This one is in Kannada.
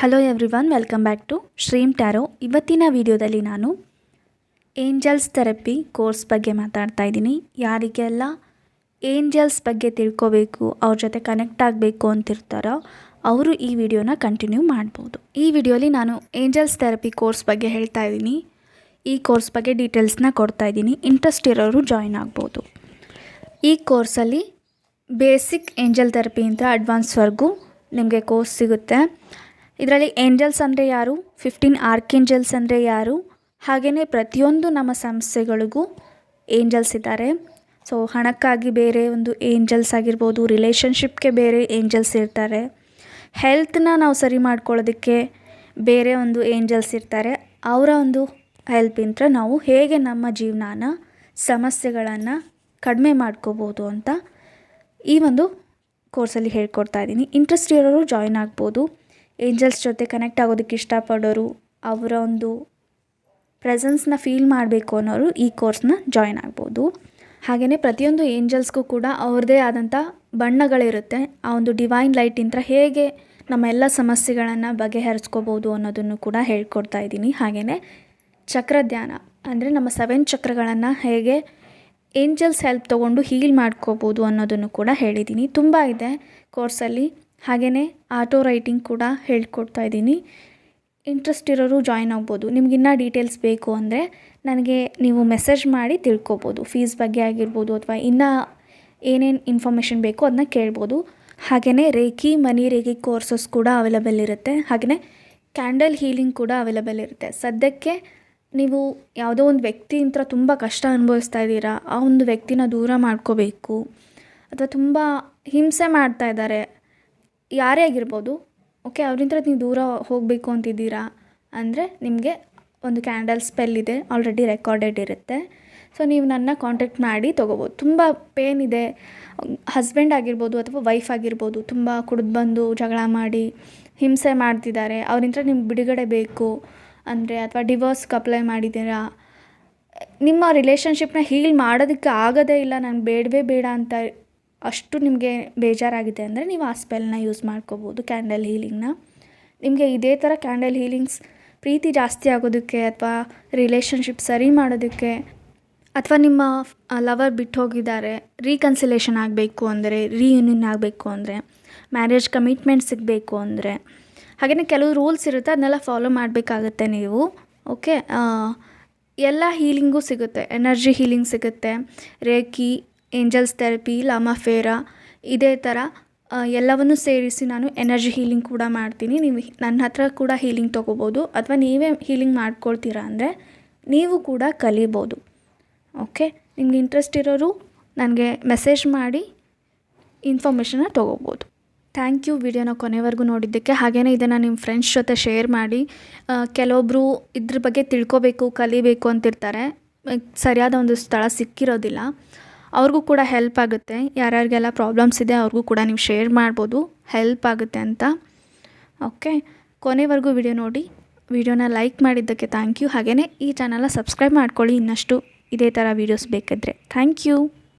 Hello everyone welcome back to Shreem Tarot ಇವತ್ತಿನ ವಿಡಿಯೋದಲ್ಲಿ ನಾನು ಏಂಜಲ್ಸ್ ಥೆರಪಿ ಕೋರ್ಸ್ ಬಗ್ಗೆ ಮಾತಾಡ್ತಾ ಇದ್ದೀನಿ. ಯಾರಿಗೆಲ್ಲ ಏಂಜಲ್ಸ್ ಬಗ್ಗೆ ತಿಳ್ಕೋಬೇಕು, ಅವ್ರ ಜೊತೆ ಕನೆಕ್ಟ್ ಆಗಬೇಕು ಅಂತಿರ್ತಾರೋ, ಅವರು ಈ ವಿಡಿಯೋನ ಕಂಟಿನ್ಯೂ ಮಾಡ್ಬೋದು. ಈ ವಿಡಿಯೋಲಿ ನಾನು ಏಂಜಲ್ಸ್ ಥೆರಪಿ ಕೋರ್ಸ್ ಬಗ್ಗೆ ಹೇಳ್ತಾ ಇದ್ದೀನಿ. ಈ ಕೋರ್ಸ್ ಬಗ್ಗೆ ಡೀಟೇಲ್ಸ್ನ ಕೊಡ್ತಾ ಇದ್ದೀನಿ. ಇಂಟ್ರೆಸ್ಟ್ ಇರೋರು ಜಾಯಿನ್ ಆಗ್ಬೋದು. ಈ ಕೋರ್ಸಲ್ಲಿ ಬೇಸಿಕ್ ಏಂಜಲ್ ಥೆರಪಿ ಅಂತ ಅಡ್ವಾನ್ಸ್ವರೆಗೂ ನಿಮಗೆ ಕೋರ್ಸ್ ಸಿಗುತ್ತೆ. ಇದರಲ್ಲಿ ಏಂಜಲ್ಸ್ ಅಂದರೆ ಯಾರು? ಫಿಫ್ಟೀನ್ ಆರ್ಕೇಂಜಲ್ಸ್ ಅಂದರೆ ಯಾರು? ಹಾಗೆಯೇ ಪ್ರತಿಯೊಂದು ನಮ್ಮ ಸಂಸ್ಥೆಗಳಿಗೂ ಏಂಜಲ್ಸ್ ಇದ್ದಾರೆ. ಸೊ ಹಣಕ್ಕಾಗಿ ಬೇರೆ ಒಂದು ಏಂಜಲ್ಸ್ ಆಗಿರ್ಬೋದು ರಿಲೇಷನ್ಶಿಪ್ಗೆ ಬೇರೆ ಏಂಜಲ್ಸ್ ಇರ್ತಾರೆ. ಹೆಲ್ತ್ನ ನಾವು ಸರಿ ಮಾಡ್ಕೊಳ್ಳೋದಕ್ಕೆ ಬೇರೆ ಒಂದು ಏಂಜಲ್ಸ್ ಇರ್ತಾರೆ. ಅವರ ಒಂದು ಹೆಲ್ಪಿಂದ ನಾವು ಹೇಗೆ ನಮ್ಮ ಜೀವನಾನ, ಸಮಸ್ಯೆಗಳನ್ನು ಕಡಿಮೆ ಮಾಡ್ಕೋಬೋದು ಅಂತ ಈ ಒಂದು ಕೋರ್ಸಲ್ಲಿ ಹೇಳ್ಕೊಡ್ತಾ ಇದ್ದೀನಿ. ಇಂಟ್ರೆಸ್ಟ್ ಇರೋರು ಜಾಯಿನ್ ಆಗ್ಬೋದು. ಏಂಜಲ್ಸ್ ಜೊತೆ ಕನೆಕ್ಟ್ ಆಗೋದಕ್ಕೆ ಇಷ್ಟಪಡೋರು, ಅವರ ಒಂದು ಪ್ರೆಸೆನ್ಸ್ನ ಫೀಲ್ ಮಾಡಬೇಕು ಅನ್ನೋರು ಈ ಕೋರ್ಸ್ನ ಜಾಯಿನ್ ಆಗ್ಬೋದು. ಹಾಗೆಯೇ ಪ್ರತಿಯೊಂದು ಏಂಜಲ್ಸ್ಗೂ ಕೂಡ ಅವ್ರದ್ದೇ ಆದಂಥ ಬಣ್ಣಗಳಿರುತ್ತೆ. ಆ ಒಂದು ಡಿವೈನ್ ಲೈಟಿಂದ ಹೇಗೆ ನಮ್ಮ ಎಲ್ಲ ಸಮಸ್ಯೆಗಳನ್ನು ಬಗೆಹರಿಸ್ಕೋಬೋದು ಅನ್ನೋದನ್ನು ಕೂಡ ಹೇಳ್ಕೊಡ್ತಾ ಇದ್ದೀನಿ. ಹಾಗೆಯೇ ಚಕ್ರಧ್ಯಾನ ಅಂದರೆ ನಮ್ಮ ಸೆವೆನ್ ಚಕ್ರಗಳನ್ನು ಹೇಗೆ ಏಂಜಲ್ಸ್ ಹೆಲ್ಪ್ ತೊಗೊಂಡು ಹೀಲ್ ಮಾಡ್ಕೋಬೋದು ಅನ್ನೋದನ್ನು ಕೂಡ ಹೇಳಿದ್ದೀನಿ. ತುಂಬ ಇದೆ ಕೋರ್ಸಲ್ಲಿ ಹಾಗೆಯೇ ಆಟೋ ರೈಟಿಂಗ್ ಕೂಡ ಹೇಳ್ಕೊಡ್ತಾ ಇದ್ದೀನಿ. ಇಂಟ್ರೆಸ್ಟ್ ಇರೋರು ಜಾಯಿನ್ ಆಗ್ಬೋದು. ನಿಮ್ಗಿನ್ನೂ ಡೀಟೇಲ್ಸ್ ಬೇಕು ಅಂದರೆ ನನಗೆ ನೀವು ಮೆಸೇಜ್ ಮಾಡಿ ತಿಳ್ಕೊಬೋದು. ಫೀಸ್ ಬಗ್ಗೆ ಆಗಿರ್ಬೋದು ಅಥವಾ ಇನ್ನೂ ಏನೇನು ಇನ್ಫಾರ್ಮೇಷನ್ ಬೇಕೋ ಅದನ್ನ ಕೇಳ್ಬೋದು. ಹಾಗೆಯೇ ರೇಖಿ, ಮನಿ ರೇಖಿ ಕೋರ್ಸಸ್ ಕೂಡ ಅವೈಲಬಲ್ ಇರುತ್ತೆ. ಹಾಗೆಯೇ ಕ್ಯಾಂಡಲ್ ಹೀಲಿಂಗ್ ಕೂಡ ಅವೈಲಬಲ್ ಇರುತ್ತೆ. ಸದ್ಯಕ್ಕೆ ನೀವು ಯಾವುದೋ ಒಂದು ವ್ಯಕ್ತಿಯಿಂದ ತುಂಬ ಕಷ್ಟ ಅನುಭವಿಸ್ತಾ ಇದ್ದೀರಾ, ಆ ಒಂದು ವ್ಯಕ್ತಿನ ದೂರ ಮಾಡ್ಕೋಬೇಕು. ಅಥವಾ ತುಂಬ ಹಿಂಸೆ ಮಾಡ್ತಾ ಇದ್ದಾರೆ. ಯಾರೇ ಆಗಿರ್ಬೋದು, ಓಕೆ ಅವರಿಂದ ನೀವು ದೂರ ಹೋಗಬೇಕು ಅಂತಿದ್ದೀರಾ? ಅಂದರೆ ನಿಮಗೆ ಒಂದು ಕ್ಯಾಂಡಲ್ ಸ್ಪೆಲ್ ಇದೆ, ಆಲ್ರೆಡಿ ರೆಕಾರ್ಡೆಡ್ ಇರುತ್ತೆ. ಸೊ, ನೀವು ನನ್ನ ಕಾಂಟ್ಯಾಕ್ಟ್ ಮಾಡಿ ತೊಗೋಬೋದು. ತುಂಬ ಪೇನ್ ಇದೆ. ಹಸ್ಬೆಂಡ್ ಆಗಿರ್ಬೋದು ಅಥವಾ ವೈಫ್ ಆಗಿರ್ಬೋದು, ತುಂಬ ಕುಡಿದು ಬಂದು ಜಗಳ ಮಾಡಿ ಹಿಂಸೆ ಮಾಡ್ತಿದ್ದಾರೆ. ಅವರಿಂದ ನಿಮ್ಗೆ ಬಿಡುಗಡೆ ಬೇಕು ಅಂದರೆ ಅಥವಾ ಡಿವೋರ್ಸ್ಗೆ ಅಪ್ಲೈ ಮಾಡಿದ್ದೀರಾ? ನಿಮ್ಮ ರಿಲೇಷನ್ಶಿಪ್ನ ಹೀಲ್ ಮಾಡೋದಕ್ಕೆ ಆಗೋದೇ ಇಲ್ಲ, ನಾನು ಬೇಡವೇ ಬೇಡ ಅಂತ ಅಷ್ಟು ನಿಮಗೆ ಬೇಜಾರಾಗಿದೆ ಅಂದರೆ ನೀವು ಆ ಸ್ಪೆಲ್ನ ಯೂಸ್ ಮಾಡ್ಕೋಬೋದು ಕ್ಯಾಂಡಲ್ ಹೀಲಿಂಗ್ನ. ನಿಮಗೆ ಇದೇ ಥರ ಕ್ಯಾಂಡಲ್ ಹೀಲಿಂಗ್ಸ್ ಪ್ರೀತಿ ಜಾಸ್ತಿ ಆಗೋದಕ್ಕೆ ಅಥವಾ ರಿಲೇಷನ್ಶಿಪ್ ಸರಿ ಮಾಡೋದಕ್ಕೆ ಅಥವಾ ನಿಮ್ಮ ಲವರ್ ಬಿಟ್ಟು ಹೋಗಿದ್ದಾರೆ ರೀಕನ್ಸಿಲೇಷನ್ ಆಗಬೇಕು ಅಂದರೆ, ರೀಯೂನಿಯನ್ ಆಗಬೇಕು ಅಂದರೆ, ಮ್ಯಾರೇಜ್ ಕಮಿಟ್ಮೆಂಟ್ ಸಿಗಬೇಕು ಅಂದರೆ, ಹಾಗೆಯೇ ಕೆಲವು ರೂಲ್ಸ್ ಇರುತ್ತೆ, ಅದನ್ನೆಲ್ಲ ಫಾಲೋ ಮಾಡಬೇಕಾಗತ್ತೆ ನೀವು. ಓಕೆ ಎಲ್ಲ ಹೀಲಿಂಗು ಸಿಗುತ್ತೆ, ಎನರ್ಜಿ ಹೀಲಿಂಗ್ ಸಿಗುತ್ತೆ ರೇಕಿ ಏಂಜಲ್ಸ್ ಥೆರಪಿ ಲಾಮಾಫೇರಾ ಇದೇ ಥರ ಎಲ್ಲವನ್ನು ಸೇರಿಸಿ ನಾನು ಎನರ್ಜಿ ಹೀಲಿಂಗ್ ಕೂಡ ಮಾಡ್ತೀನಿ. ನೀವು ನನ್ನ ಹತ್ರ ಕೂಡ ಹೀಲಿಂಗ್ ತೊಗೋಬೋದು. ಅಥವಾ ನೀವೇ ಹೀಲಿಂಗ್ ಮಾಡ್ಕೊಳ್ತೀರಾ ಅಂದರೆ ನೀವು ಕೂಡ ಕಲಿಬೋದು. ಓಕೆ ನಿಮ್ಗೆ ಇಂಟ್ರೆಸ್ಟ್ ಇರೋರು ನನಗೆ ಮೆಸೇಜ್ ಮಾಡಿ ಇನ್ಫಾರ್ಮೇಷನ್ನ ತೊಗೋಬೋದು. ಥ್ಯಾಂಕ್ ಯು ವಿಡಿಯೋನ ಕೊನೆವರೆಗೂ ನೋಡಿದ್ದಕ್ಕೆ. ಹಾಗೆಯೇ ಇದನ್ನು ನಿಮ್ಮ ಫ್ರೆಂಡ್ಸ್ ಜೊತೆ ಶೇರ್ ಮಾಡಿ ಕೆಲವೊಬ್ಬರು ಇದ್ರ ಬಗ್ಗೆ ತಿಳ್ಕೊಬೇಕು, ಕಲಿಬೇಕು ಅಂತಿರ್ತಾರೆ. ಸರಿಯಾದ ಒಂದು ಸ್ಥಳ ಸಿಕ್ಕಿರೋದಿಲ್ಲ. ಅವ್ರಿಗೂ ಕೂಡ ಹೆಲ್ಪ್ ಆಗುತ್ತೆ. ಯಾರ್ಯಾರಿಗೆಲ್ಲ ಪ್ರಾಬ್ಲಮ್ಸ್ ಇದೆ ಅವ್ರಿಗೂ ಕೂಡ ನೀವು ಶೇರ್ ಮಾಡ್ಬೋದು. ಹೆಲ್ಪ್ ಆಗುತ್ತೆ ಅಂತ. ಓಕೆ ಕೊನೆವರೆಗೂ ವಿಡಿಯೋ ನೋಡಿ. ವಿಡಿಯೋನ ಲೈಕ್ ಮಾಡಿದ್ದಕ್ಕೆ ಥ್ಯಾಂಕ್ ಯು ಹಾಗೆಯೇ ಈ ಚಾನಲ್ನ ಸಬ್ಸ್ಕ್ರೈಬ್ ಮಾಡ್ಕೊಳ್ಳಿ. ಇನ್ನಷ್ಟು ಇದೇ ಥರ ವೀಡಿಯೋಸ್ ಬೇಕಿದ್ರೆ. Thank you